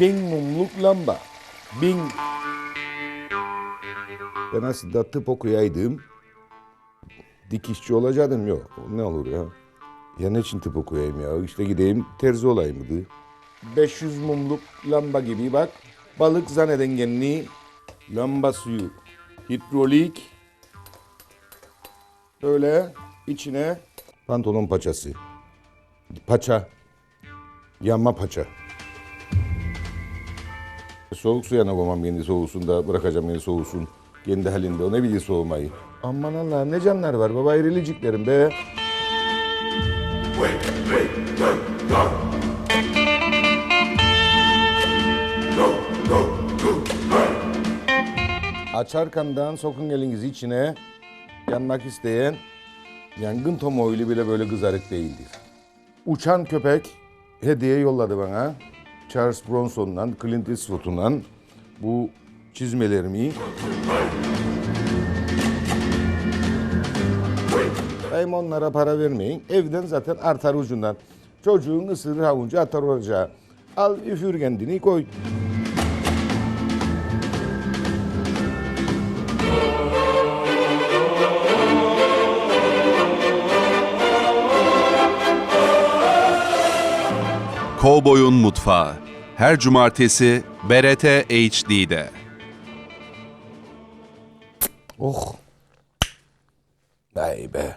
Bin mumluk lamba. Bin. Ben aslında tıp okuyaydım. Dikişçi olacaktım yok. Ne olur ya. Ya ne için tıp okuyayım ya? İşte gideyim terzi olayım mıydı? 500 mumluk lamba gibi bak. Balık zannedengenliği. Lamba suyu. Hidrolik. Böyle içine pantolon paçası. Paça. Yanma paça. Soğuk suya ne koymam kendi soğusun da bırakacağım kendi soğusun. Kendi halinde o ne bilir soğumayı. Aman Allah ne canlar var baba iriliciklerim be. Açarkandan sokun elinizi içine. Yanmak isteyen yangın tomoğuyla bile böyle kızarık değildir. Uçan köpek hediye yolladı bana. Charles Bronson'dan, Clint Eastwood'undan bu çizmelerimi. Hem onlara para vermeyin. Evden zaten artar ucundan. Çocuğun ısırır havunca atar oracağı. Al üfür kendini koy. Kovboy'un Mutfağı. Her cumartesi BRT HD'de. Oh. Vay be.